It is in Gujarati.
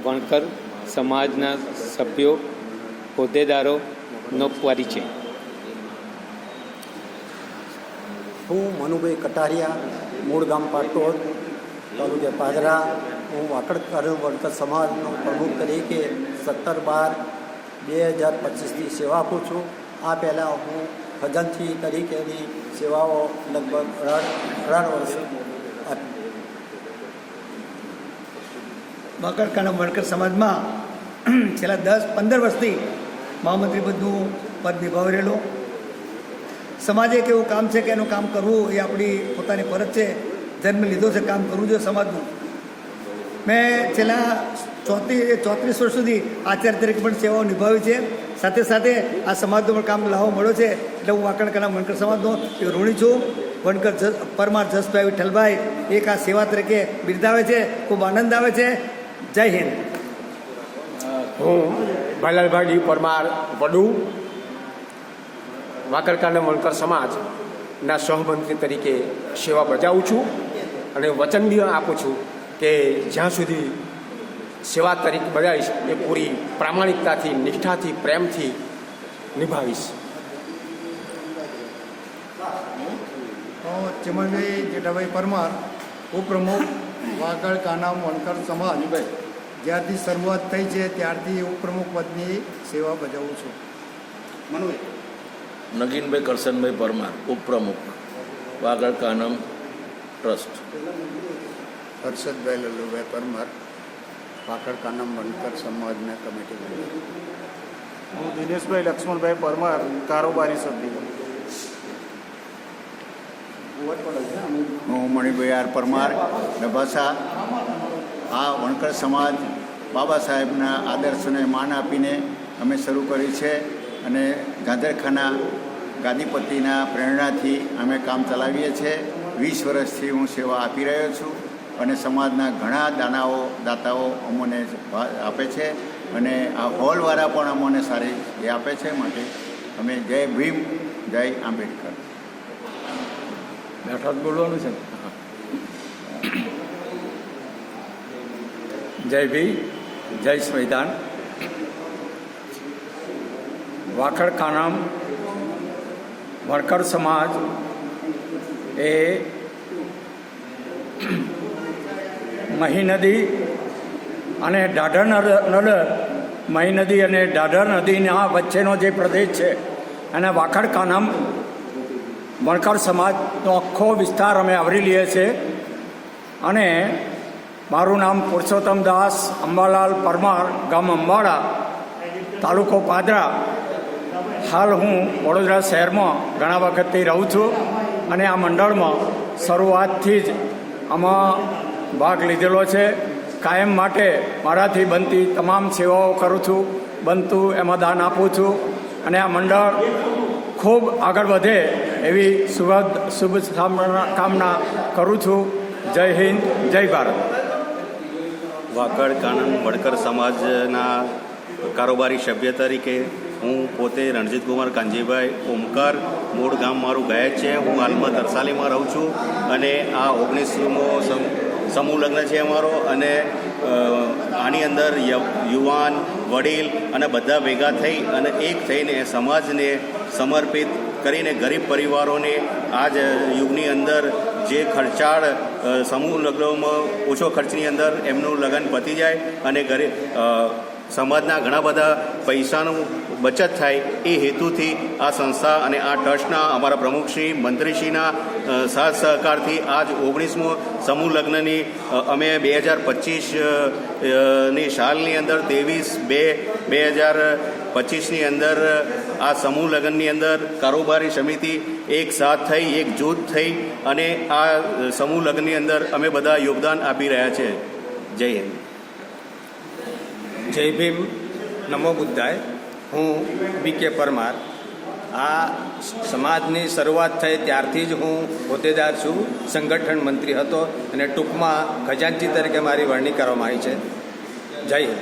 વણકર સમાજના સભ્યો હોદ્દેદારોનો પરિચય. હું મનુભાઈ કટારિયા, મૂળ ગામ પાટોદ, તાલુકે પાદરા. હું વાકડકર વણકર સમાજનો પ્રમુખ તરીકે સત્તર બાર બે હજાર પચીસની સેવા આપું છું. આ પહેલાં હું ખજાનચી તરીકેની સેવાઓ લગભગ અઢાર વર્ષ મકરકાના વણકર સમાજમાં છેલ્લા દસ, પંદર વર્ષથી મહામંત્રી પદનું પદ નિભાવી રહેલો. સમાજે એક એવું કામ છે કે એનું કામ કરવું એ આપણી પોતાની ફરજ છે. જન્મ લીધો છે, કામ કરવું જોઈએ સમાજનું. મેં છેલ્લા ચોત્રીસ ચોત્રીસ વર્ષ સુધી આચાર્ય તરીકે પણ સેવાઓ નિભાવી છે. સાથે સાથે આ સમાજનો પણ કામ લાવો મળ્યો છે. એટલે હું વાકણકાના વણકર સમાજનો એ ઋણી છું. વણકર પરમાર જસભાઈ વિઠ્ઠલભાઈ એક આ સેવા તરીકે બિરદાવે છે. ખૂબ આનંદ આવે છે. જય હિન્દ. હું ભાઈલાલભાઈ પરમાર વડુ વાકરકાંડ વણકર સમાજના સહમંત્રી તરીકે સેવા બજાવું છું અને વચન બી આપું છું કે જ્યાં સુધી સેવા તરીકે બજાવીશ એ પૂરી પ્રામાણિકતાથી, નિષ્ઠાથી, પ્રેમથી નિભાવીશ. હું જેટાભાઈ જેઠાભાઈ પરમાર, ઉપપ્રમુખ વાગડ કાનામ વણકર સમાજ જ્યારથી શરૂઆત થઈ છે ત્યારથી ઉપપ્રમુખ પદની સેવા બજાવું છું. નગીનભાઈ કરશનભાઈ પરમાર ઉપપ્રમુખ. વાગડ કાનમ ટ્રસ્ટ. હર્ષદભાઈ લલ્લુભાઈ પરમાર પાકડ કાનમ વણકર સમાજના કમિટી હું દિનેશભાઈ લક્ષ્મણભાઈ પરમાર કારોબારી સભ્ય. હું મણિભાઈ આર પરમાર, નભાસા. આ વણકર સમાજ બાબા સાહેબના આદર્શને માન આપીને અમે શરૂ કરી છે અને ગાંધરખાના ગાદીપતિના પ્રેરણાથી અમે કામ ચલાવીએ છીએ વીસ વર્ષથી હું સેવા આપી રહ્યો છું અને સમાજના ઘણા દાનાઓ, દાતાઓ અમને આપે છે અને આ હોલવાળા પણ અમને સારી એ આપે છે માટે અમે જય ભીમ, જય આંબેડકર. બેઠા બોલવાનું છે જય ભી જય સંવિધાન વાખડ કાનમ વણકર સમાજ એ મહી નદી અને ડાઢર નદર મહી નદી અને ડાઢર નદીના વચ્ચેનો જે પ્રદેશ છે એને વાખડ કાનામ વણકર સમાજનો આખો વિસ્તાર અમે આવરી લઈએ છીએ. અને મારું નામ પુરુષોત્તમ દાસ, અંબાલાલ પરમાર, ગામ અંબાડા, તાલુકો પાદરા. હાલ હું વડોદરા શહેરમાં ઘણા વખતથી રહું છું અને આ મંડળમાં શરૂઆતથી જ આમાં ભાગ લીધેલો છે. કાયમ માટે મારાથી બનતી તમામ સેવાઓ કરું છું, બનતું એમાં દાન આપું છું. અને આ મંડળ ખૂબ આગળ વધે એવી શુભ શુભ કામના કરું છું. જય હિન્દ, જય ભારત. વાકડ કાનન વડકર સમાજના કારોબારી સભ્ય તરીકે હું પોતે રણજીત કુમાર કાંજીભાઈ ઓમકાર મૂળ ગામ મારું ગયા છે. હું હાલમાં તરસાલીમાં રહું છું અને આ ઓગણીસમો સમ- સમૂહ લગ્ન છે અમારો અને આની અંદર યુવાન, વડીલ અને બધા ભેગા થઈ અને એક થઈને સમાજને સમર્પિત કરીને ગરીબ પરિવારોને આ જ યુગની અંદર જે ખર્ચાળ સમૂહ લગ્નોમાં ઓછો ખર્ચની અંદર એમનું લગ્ન પતી જાય અને ગરીબ સમાજના ઘણા બધા પૈસાનું બચત થાય એ હેતુથી આ સંસ્થા અને આ ટ્રસ્ટના અમારા પ્રમુખશ્રી મંત્રીશ્રીના સાથ સહકારથી આજ ઓગણીસમો સમૂહ લગ્નની અમે બે હજાર પચીસની સાલની અંદર ત્રેવીસ બે બે હજાર પચીસની અંદર આ સમૂહ લગ્નની અંદર કારોબારી સમિતિ એક સાથ થઈ, એક જૂથ થઈ અને આ સમૂહ લગ્નની અંદર અમે બધા યોગદાન આપી રહ્યા છે. જય હિન્દ. જય ભીમ. નમો બુદ્ધાય. હું બી કે પરમાર. આ સમાજની શરૂઆત થઈ ત્યારથી જ હું હોદ્દેદાર છું, સંગઠન મંત્રી હતો અને ટૂંકમાં ખજાનચી તરીકે મારી વરણી કરવામાં આવી છે. જય હિન્દ.